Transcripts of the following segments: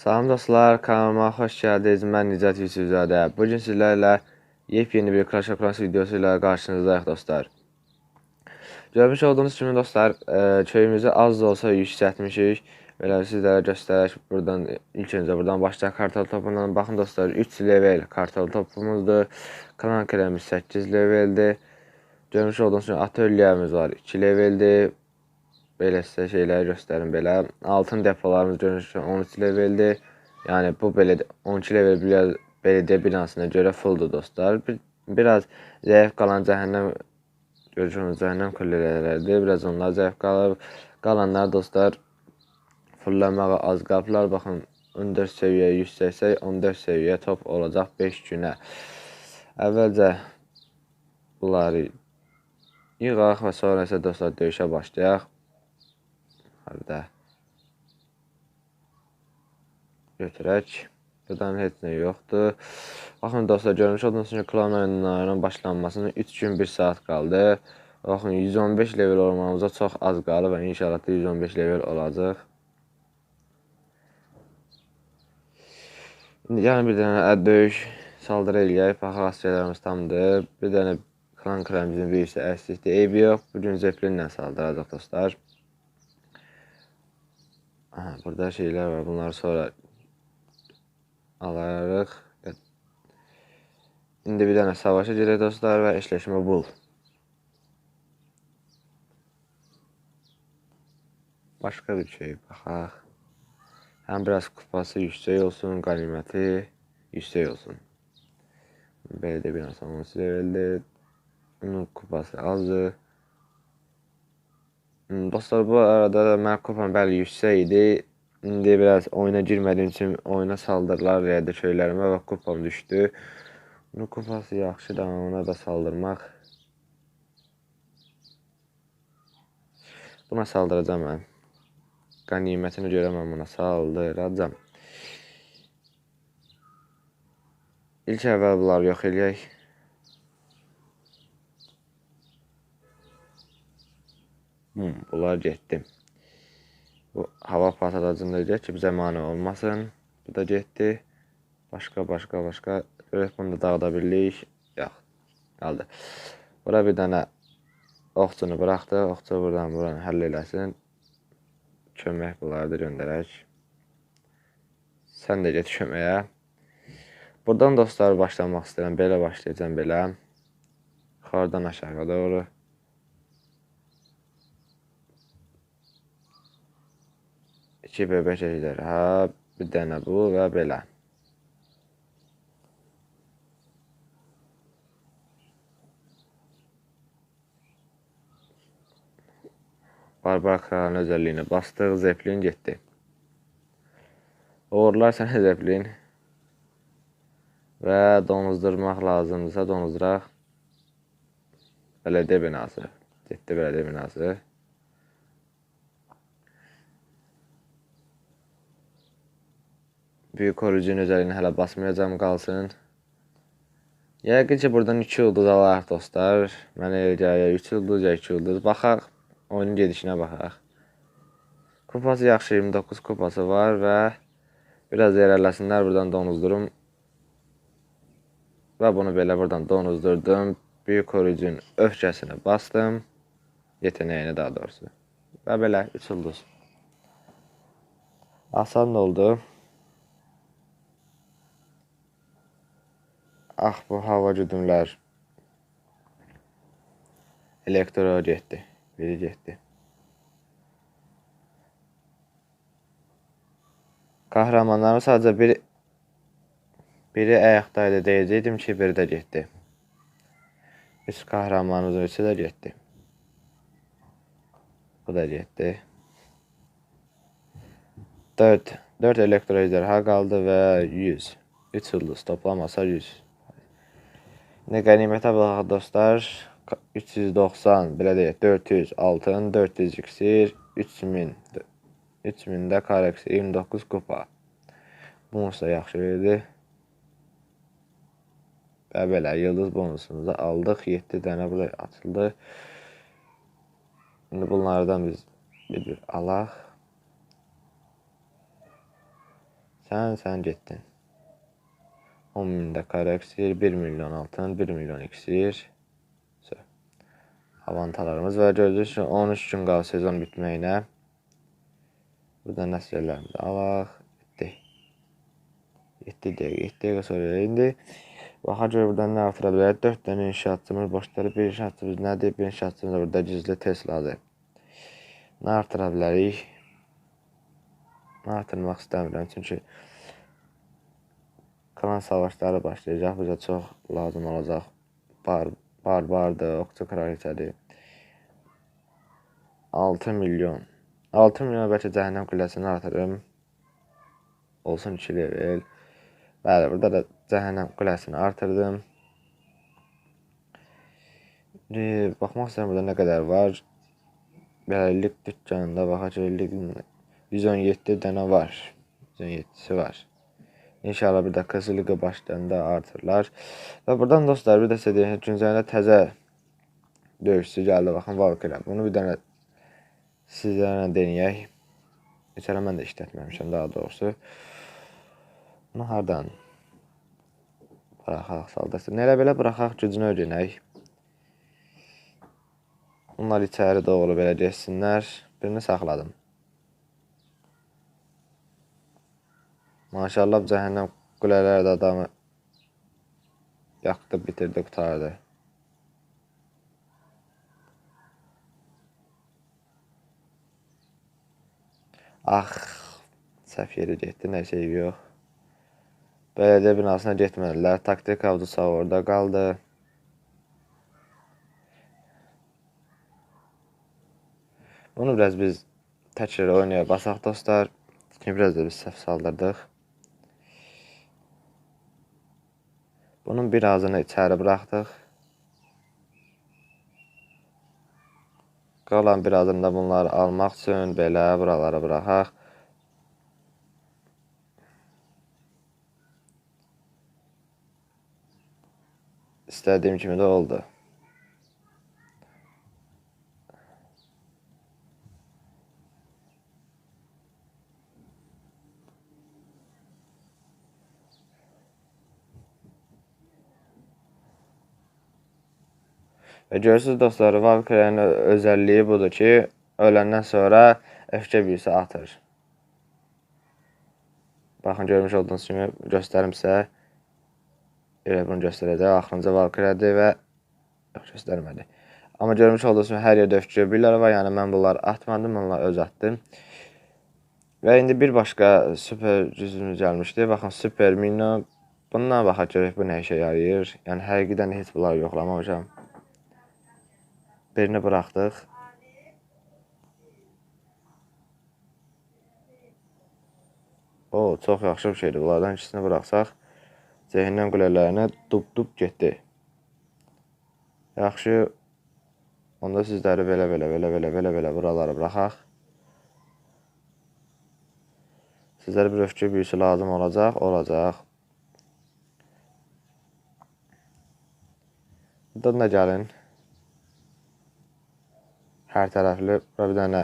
Salam dostlar, kanalıma xoş gəldiniz. Mən Nicat Yusufzadə. Bu gün sizlərlə yepyeni bir Clash of Clans videosu ilə qarşınızdayıq dostlar. Görmüş olduğunuz kimi dostlar, e, köyümüzü az da olsa yüksəltmişik. Belə sizlərə göstərək. Buradan ilk öncə buradan başlayaq kartal topundan. Baxın dostlar, 3 level kartal topumuzdur. Klan kremimiz 8 leveldir. Görmüş olduğunuz kimi atölyemiz var, 2 leveldir. Belə sizə şeyləri göstərim belə. Altın depolarımız görünür ki 13 leveldir. Yəni bu belə 12 level biraz belediyə binasına görə fulldur dostlar. Bir, biraz zəif qalan cəhənnəm görürsünüz cəhənnəm kullələrdir. Biraz onlar zəif qalıb. Qalanlar dostlar fullamağa az qalıblar. Baxın 14 səviyyə yüksəksək 14 səviyyə top olacaq 5 günə. Əvvəlcə bunları yığaq və sonra isə dostlar döyüşə başlayaq. Harda götürək. Buradan heç nə yoxdur. Baxın dostlar, görmüş olduğunuz kimi klan oyunlarının başlanmasına 3 gün 1 saat qaldı. Baxın 115 level olmamıza çox az qalıb və inşallah da 115 level olacaq. İndi yəni bir dənə döyüş saldırı eləyək. Baxaq askerlərimiz tamdır. Bir dənə klan kremimizin birisi əslikdir. Eybi yox. Bugün Zeppelinlə saldıracaq dostlar. Aha, burada şeyler var. Bunları sonra alarıq. İndi bir dənə savaşa girək dostlar və eşləşmə bul. Başqa bir şey baxaq. Həm biraz kupası yüksək olsun, qaniməti yüksək olsun. Belə də bir insan 10 leveldir. Bunun kupası azdır. Hmm, dostlar bu arada mən kupam bəli yüksək idi. İndi biraz oyuna girmədiyim üçün oyuna saldırılar verdi köylərimə və kupam düşdü. Bunun kupası yaxşıdır, ona da saldırmaq. Buna saldıracam mən. Qənimətini görə mən buna saldıracam. İlk əvvəl bunları yox eləyək. Hmm, bunlar getdi. Bu hava patladacında deyək ki, bizə mane olmasın. Bu da getdi. Başqa, başqa, başqa. Görək bunu da dağıda bilirik. Yox, qaldı. Bura bir dənə oxçunu buraxdı. Oxçu buradan buranı həll eləsin. Kömək bunları da göndərək. Sən də get köməyə. Buradan dostlar başlamaq istəyirəm. Belə başlayacağım belə. Yuxarıdan aşağı doğru. 2 bebek ejderha, bir dənə bu və belə. Barbar kralın özəlliyini bastıq, Zeppelin getdi. Uğurlar sənə Zeppelin. Və donuzdurmaq lazımdırsa donuzduraq. Belediyə binası. Getdi belediyə binası. Büyük koruyucunun üzerine hələ basmayacağım qalsın. Yəqin ki, buradan 2 ulduz alaraq dostlar. Mənə elə gəlir 3 ulduz ya 2 ulduz. Baxaq, oyunun gedişinə baxaq. Kupası yaxşı 29 kupası var və biraz irələsinlər buradan donuzdurum. Və bunu belə buradan donuzdurdum. Büyük koruyucunun öfkəsini bastım. Yeteneğini daha doğrusu. Və belə 3 ulduz. Asan oldu. Ah bu hava güdümlər. Elektro getdi. Biri getdi. Kahramanlarım sadəcə biri biri ayaqdaydı deyəcəkdim ki, biri də getdi. Üç kahramanımızın üçü də getdi. Bu da getdi. 4 4 elektro ejderha qaldı və 100. 3 ulduz toplamasa 100. Ne qənimətə baxaq dostlar. 390, belə deyək, 400 altın, 400 iksir, 3000. 3000 də kareksir, 29 kupa. Bonus da yaxşı verdi. Və belə yıldız bonusumuzu aldıq. 7 dənə burada açıldı. İndi bunlardan biz bir-bir alaq. Sən, sən getdin. 10 min də kara iksir, 1 milyon altın, 1 milyon iksir. Avantalarımız var. Gördüyünüz kimi 13 gün qalır sezon bitməyinə. Burada nəsrlərimizi alaq. Getdi. 7 dəqiqə, 7 dəqiqə sonra indi. Baxa görə buradan nə artıra bilərik? 4 dənə inşaatçımız boşları, bir inşaatçımız nədir? Bir inşaatçımız da burada gizli Tesladır. Nə artıra bilərik? Nə artırmaq istəmirəm çünki klan savaşları başlayacaq. Bizə çox lazım olacaq. Bar, barbardır, okçu kraliçədir. 6 milyon. 6 milyon bəlkə cəhənnəm qüləsini artırım. Olsun 2 level. Bəli, burada da cəhənnəm qüləsini artırdım. Baxmaq istəyirəm burada nə qədər var. Beləlik dükkanında baxacaq 117 dənə var. 117-si var. İnşallah bir də Kızılıq başlayanda artırlar. Və buradan dostlar bir də sizə deyim, güncəlində təzə döyüşçü gəldi. Baxın Valkyrie. Bunu bir dənə sizlərlə denəyək. Ara mən də işlətməmişəm daha doğrusu. Bunu hardan buraxaq saldırsa. Nələ belə buraxaq gücünü öyrənək. Bunlar içəri doğru belə getsinlər. Birini saxladım. Maşallah cəhənnəm qulələri də adamı yaktı, bitirdi, qutardı. Ax, səhv yeri getdi, nə şey yox. Belediyə binasına getmədilər. Taktik avcısı orada qaldı. Bunu biraz biz təkrar oynaya basaq dostlar. Biraz da biz səhv saldırdıq. Bunun birazını içəri buraxdıq. Qalan birazını da bunları almaq üçün belə buralara buraxaq. İstədiyim kimi də oldu. Və görürsüz dostlar, Valkyria'nın özəlliyi budur ki, öləndən sonra öfkə büyüsü atır. Baxın, görmüş olduğunuz kimi göstərim sizə. Elə bunu göstərəcək. Axırıncı Valkyria'dır və yox, göstərmədi. Amma görmüş olduğunuz kimi hər yerdə öfkə göbürlər var. Yəni mən bunları atmadım, onları öz atdım. Və indi bir başqa super cüzümüz gəlmişdi. Baxın, super mino. Bundan baxaq görək bu nə işə yarayır. Yəni həqiqətən heç bunları yoxlamamışam. Birini buraxdıq. O, çox yaxşı bir şeydir. Bunlardan ikisini buraxsaq, cehindən qulələrinə dub-dub getdi. Yaxşı. Onda sizləri belə belə belə belə belə belə buralara buraxaq. Sizlərə bir öfkə büyüsü lazım olacaq, olacaq. Buradan da gəlin. Hər tərəfli bura bir dənə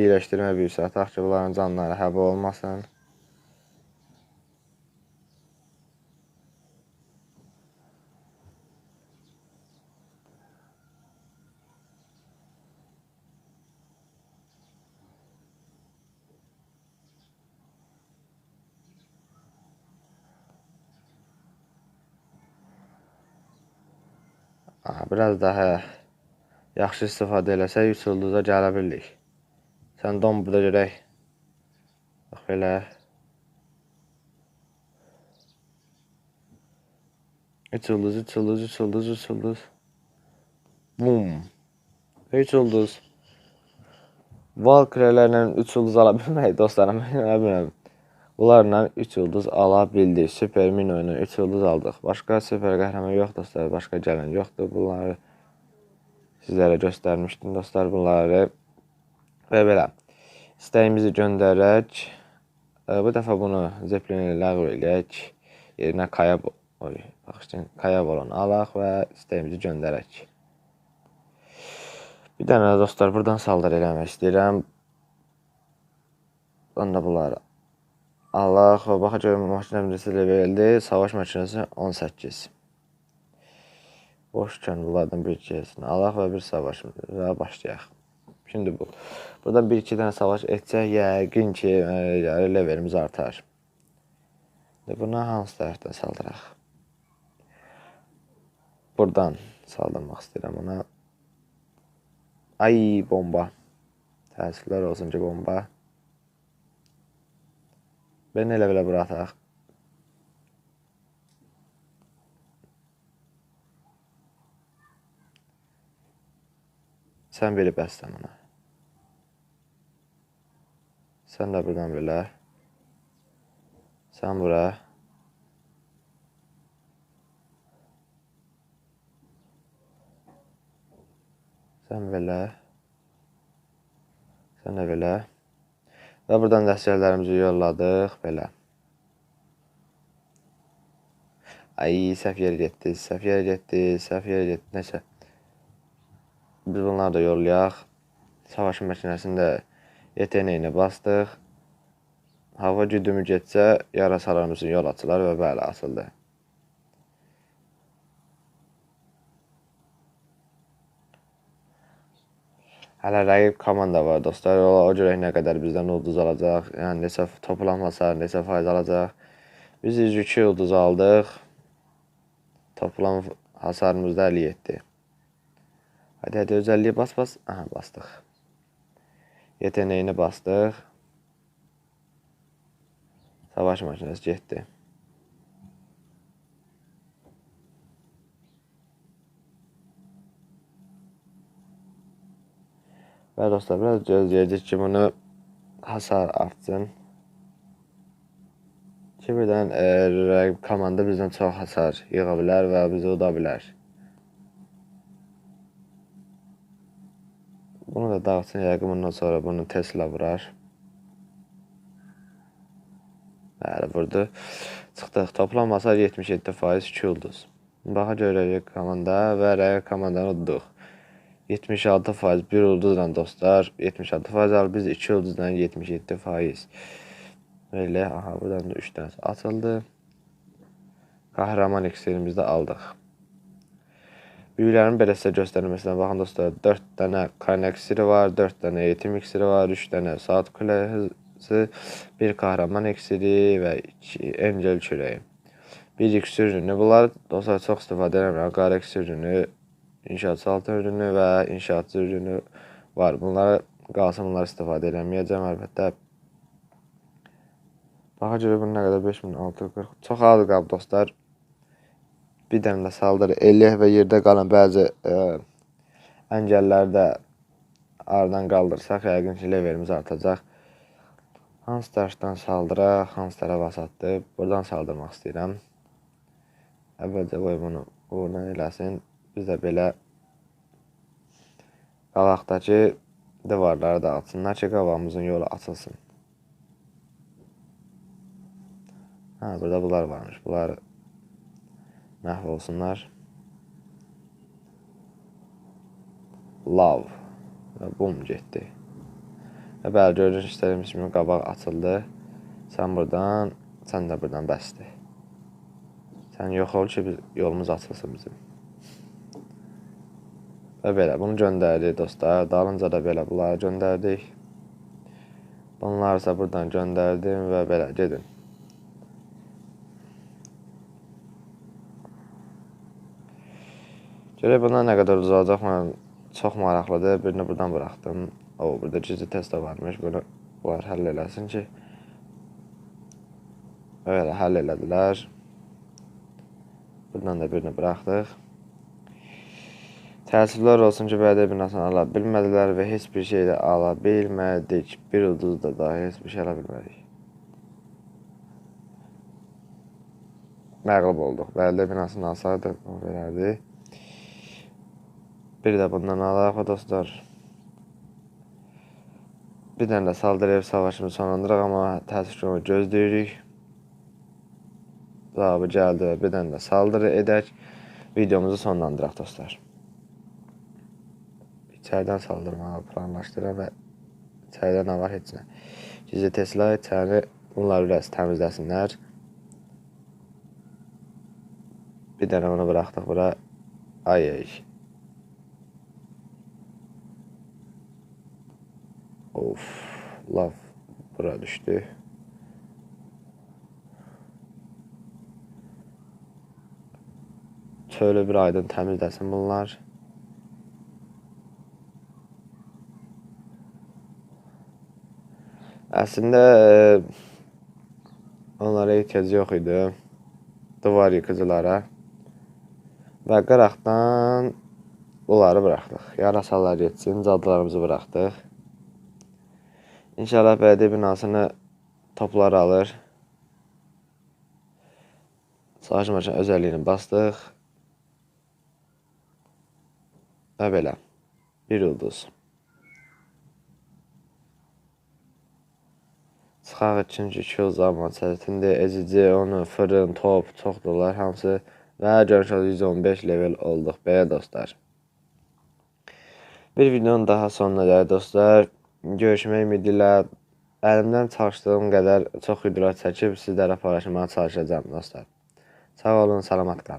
iyiləşdirmə büyüsü ataq ki, bunların canları həba olmasın. Biraz daha yaxşı istifadə eləsək 3 ulduza gələ bilirik. Sən don burada görək. Bax belə. Üç ulduz, üç ulduz, üç ulduz, üç ulduz. Bum. Üç ulduz. Valkyrelərlə üç ulduz ala bilmək dostlarım. Mən bilmirəm. Bunlarla 3 ulduz ala bildik. Super Mino ilə 3 ulduz aldıq. Başqa super qəhrəman yox dostlar. Başqa gələn yoxdur. Bunları sizlərə göstərmişdim dostlar bunları. Və belə istəyimizi göndərək. E, bu dəfə bunu Zeppelin ləğv eləyək. Yerinə kaya oy, baxışın kaya olan alaq və istəyimizi göndərək. Bir dənə dostlar buradan saldır eləmək istəyirəm. Onda bunları Allah baxa görüm maşinəmiz leveldi. Savaş maşinəsi 18. Boşkən bunlardan bir keçsin. Allah və bir savaşımıza başlayaq. Şimdi bu. Buradan bir iki dənə savaş etsək, yəqin ki, yəni levelimiz artar. İndi buna hansı tərəfdən saldıraq? Buradan saldırmaq istəyirəm ona. Ay bomba. Təəssüflər olsun ki, bomba. Ben elə belə bura Sən biri bəssən ona. Sən də buradan belə. Sən bura. Sən belə. Sən də belə. Və buradan dəstəklərimizi yolladıq belə. Ay səhv yerə getdi, səhv yerə getdi, səhv yerə getdi. Nəsə. Biz bunları da yollayaq. Savaş maşinəsində yeteneğini bastıq. Hava güdümü getsə, yarasalarımızın yol açılar və bəli, açıldı. Hələ rəqib komanda var dostlar. O, o görə nə qədər bizdən ulduz alacaq, yəni neçə toplanmasa, neçə faiz alacaq. Biz 102 ulduz aldıq. Toplam hasarımız da 57. Hadi hadi özelliği bas bas. Aha bastık. Yeteneğini bastık. Savaş makinesi getdi. Və dostlar, biraz gözləyəcək ki, bunu hasar artsın. Ki, birdən e, komanda bizdən çox hasar yığa bilər və bizi uda bilər. Bunu da dağıtsın yəqin bundan sonra bunu Tesla vurar. Bəli, vurdu. Çıxdıq. Toplam hasar 77%, 2 ulduz. Baxa görəcək komanda və rəqib komandanı udduq. 76 faiz bir ulduzla dostlar 76 faiz alır biz 2 ulduzdan 77 faiz Böyle aha buradan da 3 tane atıldı kahraman iksirimizi de aldık Büyülərin belə sizə göstərməsinə baxın dostlar 4 dənə kaynak iksiri var 4 dənə eğitim iksiri var 3 dənə saat kulesi bir kahraman iksiri və 2 encel çörəyi bir iksir ürünü bunlar dostlar çox istifadə edirəm qara iksir ürünü inşaatçı ürünü və inşaatçı ürünü var. Bunları qalsın bunları istifadə eləməyəcəm əlbəttə. Baxa görə bunun nə qədər 5640 çox az qalıb dostlar. Bir dənə də saldır eləyək və yerdə qalan bəzi ə, əngəlləri də aradan qaldırsaq yəqin ki levelimiz artacaq. Hansı daşdan saldıraq, hansı tərəf asatdı. Buradan saldırmaq istəyirəm. Əvvəlcə qoy bunu uğurdan eləsin. Biz də belə qabaqdakı divarları dağıtsınlar ki, qabağımızın yolu açılsın. Hə, burada bunlar varmış. Bunlar məhv olsunlar. Love. Və bum getdi. Və bəli, görünüş istədiyimiz kimi qabaq açıldı. Sən buradan, sən də buradan bəsdir. Sən yox ol ki, biz, yolumuz açılsın bizim. Və belə bunu göndərdik dostlar. Dalınca da belə bunları göndərdik. Bunları isə buradan göndərdim və belə gedin. Görək bundan nə qədər uzayacaq mən çox maraqlıdır. Birini buradan buraxdım. O, burada gizli test də varmış. Bunu bunlar həll eləsin ki. Belə həll elədilər. Buradan da birini buraxdıq. Təəssüflər olsun ki, bələdiyyə binasını ala bilmədilər və heç bir şey də ala bilmədik. Bir ulduz da daha heç bir şey ala bilmədik. Məğlub olduq. Bələdiyyə binasını alsaydı, o verərdi. Bir də bundan alaq dostlar. Bir dənə də saldırı ev savaşını sonlandıraq, amma təəssüf ki, onu gözləyirik. Cavabı gəldi bir dənə də saldırı edək. Videomuzu sonlandıraq dostlar. İçərdən saldırmağı planlaşdırır və içəridə nə var heç nə. Gizli Tesla içəri Bunları biraz təmizləsinlər. Bir dənə onu buraxdıq bura. Ay ay. Of, lav bura düşdü. Şöyle bir aydın təmizləsin bunlar. Əslində e, onlara ehtiyac yox idi. Divar yıkıcılara. Və qıraqdan bunları buraxdıq. Yarasalar getsin, cadılarımızı buraxdıq. İnşallah bələdiyyə binasını toplar alır. Savaş maşın özəlliyini bastıq. Və belə. Bir ulduz. Çıxaq üçüncü iki zaman çətindir. Ezici, onu, fırın, top, çoxdurlar hamısı. Və görüş oldu 115 level olduq belə dostlar. Bir videonun daha sonuna gəldik dostlar. Görüşmək ümidi ilə əlimdən çalışdığım qədər çox videolar çəkib sizlərə paylaşmağa çalışacağam dostlar. Sağ olun, salamat qalın.